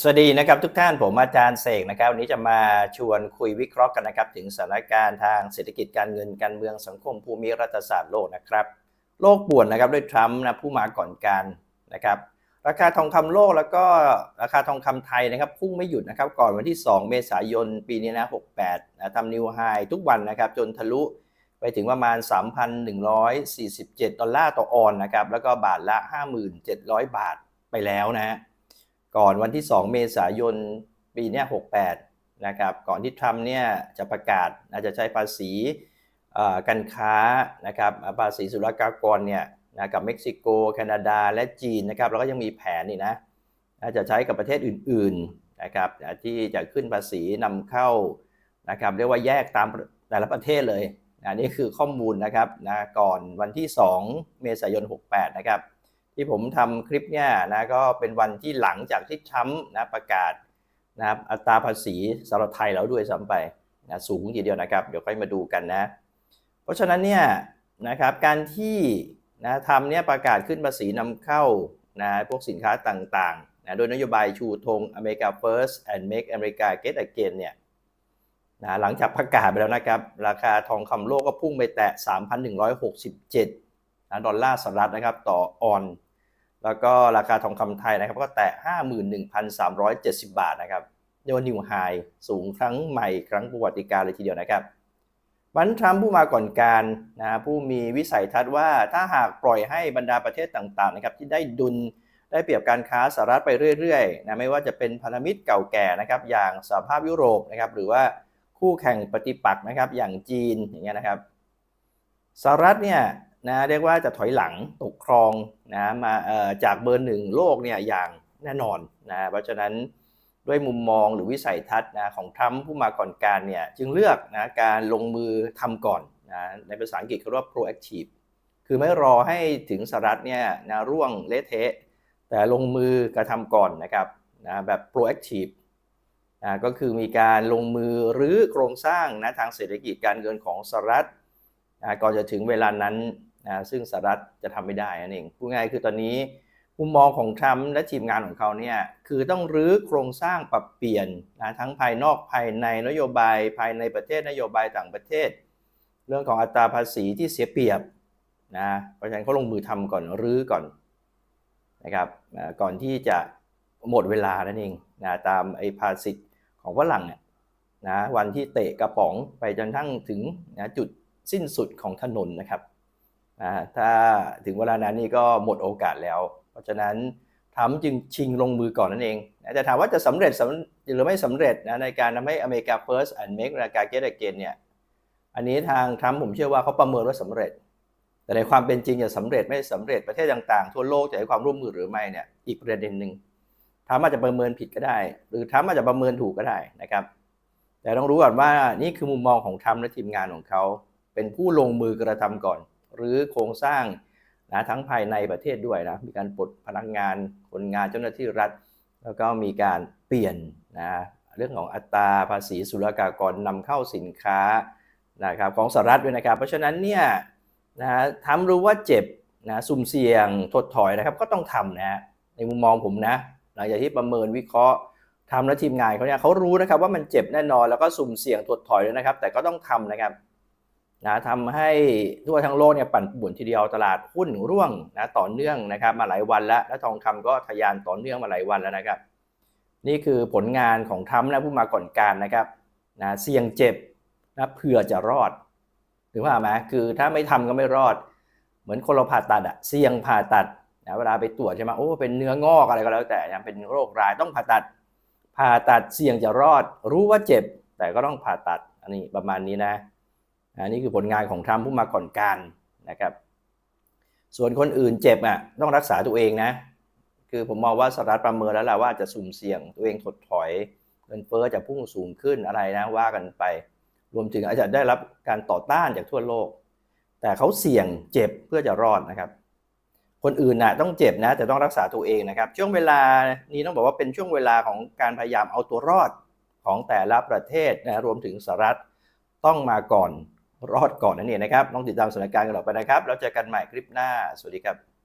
สวัสดีนะครับทุกท่านผมอาจารย์เสกนะครับวันนี้จะมาชวนคุยวิเคราะห์กันนะครับถึงสถานการณ์ทางเศรษฐกิจการเงินการเมืองสังคมภูมิรัฐศาสตร์โลกนะครับโลกป่วนนะครับด้วยทรัมป์นะผู้มาก่อนการนะครับราคาทองคำโลกแล้วก็ราคาทองคำไทยนะครับพุ่งไม่หยุดนะครับก่อนวันที่ 2 เมษายนปีนี้นะ68นะทำนิวไฮทุกวันนะครับจนทะลุไปถึงประมาณ 3,147 ดอลลาร์ต่อออนนะครับแล้วก็บาทละ 5,700 บาทไปแล้วนะฮะ ก่อนวันที่ 2 เมษายนปีนี้68 นะครับ ก่อนที่ทรัมป์เนี่ยจะประกาศอาจจะใช้ภาษีการค้านะครับภาษีศุลกากรเนี่ยนะกับเม็กซิโก แคนาดา และจีนนะครับ แล้วก็ยังมีแผนนี่นะอาจจะใช้กับประเทศอื่นๆนะครับที่จะขึ้นภาษีนำเข้านะครับเรียกว่าแยกตามแต่ละประเทศเลยอันนี้คือข้อมูลนะครับนะก่อนวันที่ 2 เมษายน 68 นะครับ ที่ผมทำคลิปเนี่ยนะก็เป็นวันที่หลังจากที่ทรัมป์นะประกาศนะครับอัตราภาษีสำหรับไทยแล้วด้วยซ้ำไปนะสูงทีเดียวนะครับ เดี๋ยวค่อยมาดูกันนะ เพราะฉะนั้นเนี่ยนะครับการที่นะทำเนี่ยประกาศขึ้นภาษีนำเข้านะพวกสินค้าต่างๆนะโดยนโยบายชูธง America First and Make America Great Again เนี่ยนะหลังจากประกาศไปแล้วนะครับ ราคาทองคำโลกก็พุ่งไปแตะ 3,167นะดอลลาร์สหรัฐนะครับต่อออน แล้วก็ราคาทองคำไทยนะครับก็แตะ 51,370 บาทนะครับเรียกว่านิวไฮสูงครั้งใหม่ครั้งประวัติการเลยทีเดียวนะครับวันทรัมป์ผู้มาก่อนการนะผู้มีวิสัยทัศน์ว่าถ้าหากปล่อยให้บรรดาประเทศต่างๆนะครับที่ได้ดุลได้เปรียบการค้าสหรัฐไปเรื่อยๆนะไม่ว่าจะเป็นพันธมิตรเก่าแก่นะครับอย่างสหภาพยุโรปนะครับหรือว่าคู่แข่งปฏิปักษ์นะครับอย่างจีนอย่างเงี้ยนะครับสหรัฐเนี่ยนะเรียกว่าจะถอยหลังตกครองนะมาจากเบอร์หนึ่งโลกเนี่ยอย่างแน่นอนนะเพราะฉะนั้นด้วยมุมมองหรือวิสัยทัศน์นะของทรัมป์ผู้มาก่อนการเนี่ยจึงเลือกนะการลงมือทำก่อนนะในภาษาอังกฤษเขาเรียกว่า proactive คือไม่รอให้ถึงสหรัฐเนี่ยนะร่วงเละเทะ แต่ลงมือกระทำก่อนนะครับนะแบบ proactive นะก็คือมีการลงมือรื้อโครงสร้างนะทางเศรษฐกิจการเงินของสหรัฐ นะก่อนจะถึงเวลานั้นนะซึ่งสหรัฐจะทำไม่ได้นั่นเองพูดง่ายคือตอนนี้มุมมองของทรัมป์และทีมงานของเขาเนี่ยคือต้องรื้อโครงสร้างปรับเปลี่ยนนะทั้งภายนอกภายในนโยบายภายในประเทศนโยบายต่างประเทศ เรื่องของอัตราภาษีที่เสียเปรียบนะเพราะฉะนั้นเขาลงมือทำก่อนรื้อก่อนนะครับก่อนที่จะหมดเวลานั่นเองนะตามไอ้ภาษิตของฝรั่งเนี่ยนะวันที่เตะกระป๋องไปจนทั้งถึงนะจุด สิ้นสุดของถนนนะครับถ้าถึงเวลานั้นนี่ก็หมดโอกาสแล้ว เพราะฉะนั้นทำจึงชิงลงมือก่อนนั่นเองแต่ถามว่าจะสำเร็จหรือไม่สำเร็จนะในการทำให้อเมริกา first and make America great again เนี่ยอันนี้ทางทรัมป์ผมเชื่อว่าเขาประเมินว่าสำเร็จ แต่ในความเป็นจริงจะสำเร็จไม่สำเร็จประเทศต่างๆ ทั่วโลกจะให้ความร่วมมือหรือไม่เนี่ยอีกประเด็นหนึ่งทรัมป์อาจจะประเมินผิดก็ได้ หรือทรัมป์อาจจะประเมินถูกก็ได้นะครับ แต่ต้องรู้ก่อนว่านี่คือมุมมองของทรัมป์และทีมงานของเขา เป็นผู้ลงมือกระทำก่อน หรือโครงสร้างนะทั้งภายในประเทศด้วยนะมีการปลดพนักงานคนงานเจ้าหน้าที่รัฐ แล้วก็มีการเปลี่ยนนะเรื่องของอัตราภาษีศุลกากรนำเข้าสินค้านะครับของสหรัฐด้วยนะครับ เพราะฉะนั้นเนี่ยนะทำรู้ว่าเจ็บนะสุ่มเสี่ยงถดถอยนะครับ ก็ต้องทำนะในมุมมองผมนะ หลังจากที่ประเมินวิเคราะห์ทำและทีมงานเขาเนี่ยเขารู้นะครับว่ามันเจ็บแน่นอนแล้วก็สุ่มเสี่ยงถดถอยเลยนะครับ แต่ก็ต้องทำนะครับ นะทำให้ทั่วทั้งโลกเนี่ยปั่นป่วนทีเดียวตลาดหุ้นร่วงนะต่อเนื่องนะครับมาหลายวันแล้ว และทองคำก็ทะยานต่อเนื่องมาหลายวันแล้วนะครับ นี่คือผลงานของทรัมนะผู้มาก่อนการนะครับนะเสี่ยงเจ็บนะเผื่อจะรอดถึงว่าไหมคือถ้าไม่ทำก็ไม่รอด เหมือนคนเราผ่าตัดอะเสี่ยงผ่าตัดนะเวลาไปตรวจใช่ไหมโอ้เป็นเนื้องอกอะไรก็แล้วแต่ยังเป็นโรคร้ายต้องผ่าตัด ผ่าตัดเสี่ยงจะรอด รู้ว่าเจ็บ แต่ก็ต้องผ่าตัดอันนี้ประมาณนี้นะ อันนี้คือผลงานของทรัมป์ผู้มาก่อนการนะครับ ส่วนคนอื่นเจ็บอะต้องรักษาตัวเองนะ คือผมมองว่าสหรัฐประเมินแล้วแหละว่าจะสุ่มเสี่ยงตัวเองถดถอยเงินเฟ้อจะพุ่งสูงขึ้นอะไรนะว่ากันไป รวมถึงอาจจะได้รับการต่อต้านจากทั่วโลก แต่เขาเสี่ยงเจ็บเพื่อจะรอดนะครับ คนอื่นนะต้องเจ็บนะแต่ต้องรักษาตัวเองนะครับ ช่วงเวลานี้ต้องบอกว่าเป็นช่วงเวลาของการพยายามเอาตัวรอดของแต่ละประเทศนะรวมถึงสหรัฐต้องมาก่อน รอดก่อนนั่นเองนะครับต้องติดตามสถานการณ์กันต่อไปนะครับ แล้วเจอกันใหม่คลิปหน้า สวัสดีครับ